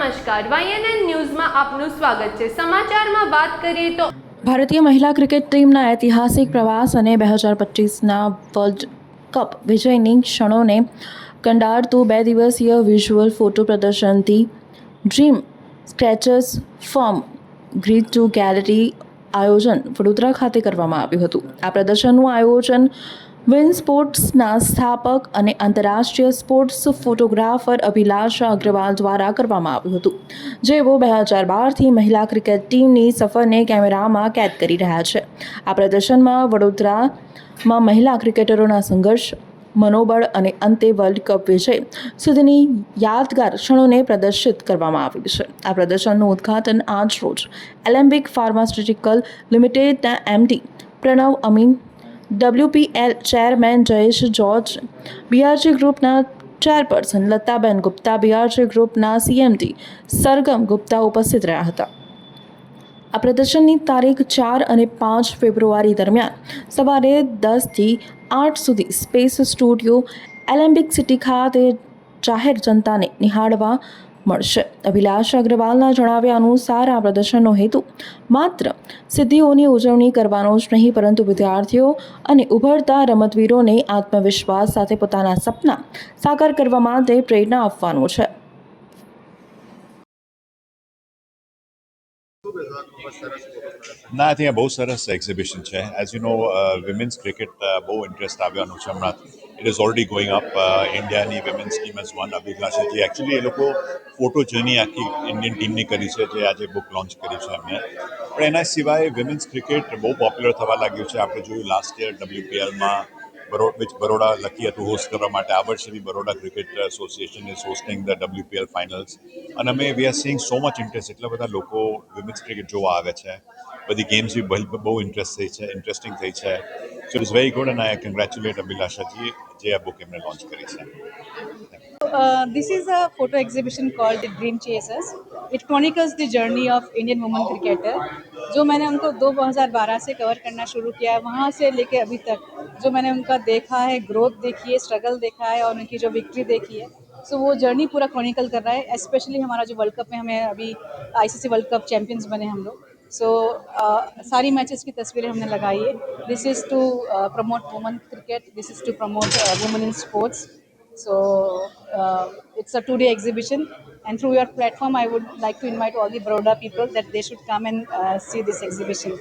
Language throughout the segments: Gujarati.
નમસ્કાર. વાયએનએન ન્યૂઝમાં આપનું સ્વાગત છે. સમાચારમાં વાત કરીએ તો ભારતીય મહિલા ક્રિકેટ ટીમના ઐતિહાસિક પ્રવાસ અને બે હજાર પચીસના વર્લ્ડ કપ વિજયની ક્ષણોને કંડારતું બે દિવસીય visual photo પ્રદર્શનથી dream scratchers form grid to gallery આયોજન વડોદરા ખાતે કરવામાં આવ્યું હતું. આ પ્રદર્શનનું આયોજન વિન સ્પોર્ટ્સના સ્થાપક અને આંતરરાષ્ટ્રીય સ્પોર્ટ્સ ફોટોગ્રાફર અભિલાષા અગ્રવાલ દ્વારા કરવામાં આવ્યું હતું જેઓ બે હજાર બારથી મહિલા ક્રિકેટ ટીમની સફરને કેમેરામાં કેદ કરી રહ્યા છે. આ પ્રદર્શનમાં વડોદરામાં મહિલા ક્રિકેટરોના સંઘર્ષ, મનોબળ અને અંતે વર્લ્ડ કપ વિજય સુધીની યાદગાર ક્ષણોને પ્રદર્શિત કરવામાં આવી છે. આ પ્રદર્શનનું ઉદ્ઘાટન આજ રોજ એલેમ્બિક ફાર્માસ્યુટિકલ લિમિટેડના MD Pranav Amin WPL chairman Jayesh George BRG ગ્રુપના ચેરપર્સન લતાબેન ગુપ્તા બીઆરજી ગ્રુપના સીએમડી સરગમ ગુપ્તા ઉપસ્થિત રહ્યા હતા. આ પ્રદર્શનની તારીખ ચાર અને પાંચ ફેબ્રુઆરી દરમિયાન સવારે દસથી આઠ સુધી સ્પેસ સ્ટુડિયો એલેમ્બિક સિટી ખાતે જાહેર જનતાને નિહાળવા મળશે. અભિલાષ અગ્રવાલના જણાવ્યા અનુસાર આ પ્રદર્શનનો હેતુ માત્ર સિદ્ધિઓની ઉજવણી કરવાનો જ નહીં, પરંતુ વિદ્યાર્થીઓ અને ઉભરતા રમતવીરોને આત્મવિશ્વાસ સાથે પોતાના સપના સાકાર કરવા માટે પ્રેરણા આપવાનો છે. ના, ત્યાં બહુ સરસ એક્ઝિબિશન છે. As you know women's cricket બહુ ઇન્ટરેસ્ટ આવ્યાનું છે હમણાં it is already going up ઇન્ડિયાની women's team as one Abhilasha જે એકચ્યુઅલી એ લોકો ફોટો જર્ની આખી ઇન્ડિયન ટીમની કરી છે જે આજે બુક લોન્ચ કરી છે એમને પણ એના સિવાય વિમેન્સ ક્રિકેટ બહુ પોપ્યુલર થવા લાગ્યું છે. આપણે જોયું લાસ્ટ યર ડબલ્યુપીએલમાં બરોડ બરોડા લકી હતું હોસ્ટ કરવા માટે આ વર્ષે બી Baroda cricket association is hosting the WPL finals અને અમે we are seeing so much interest એટલા બધા લોકો વિમેન્સ ક્રિકેટ જોવા આવે છે. બધી ગેમ્સ બી બહુ- બહુ ઇન્ટરેસ્ટ થઈ છે ઇન્ટરેસ્ટિંગ થઈ છે so it is very good and I congratulate Abhilashaji જે આ બુક એમને લોન્ચ કરી છે Uh, this is a photo exhibition called the Dream Chasers. It chronicles the journey of Indian women cricketer. जो मैंने उनको 2012 से कवर करना शुरू किया है वहाँ से लेके अभी तक जो मैंने उनका देखा है ग्रोथ देखी है स्ट्रगल देखा है और उनकी जो विक्ट्री देखी है सो वो जर्नी पूरा क्रॉनिकल कर रहा है स्पेशली हमारा जो वर्ल्ड कप में हमें अभी आईसीसी वर्ल्ड कप चैंपियंस बने हम लोग सो सारी मैचेस की तस्वीरें हमने लगाई है this is to promote women cricket this is to promote women in sports So uh, it's a two-day exhibition, and through your platform, I would like to invite all the Baroda people that they should come and uh, see this exhibition.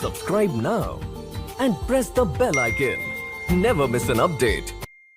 Subscribe now and press the bell icon. Never miss an update.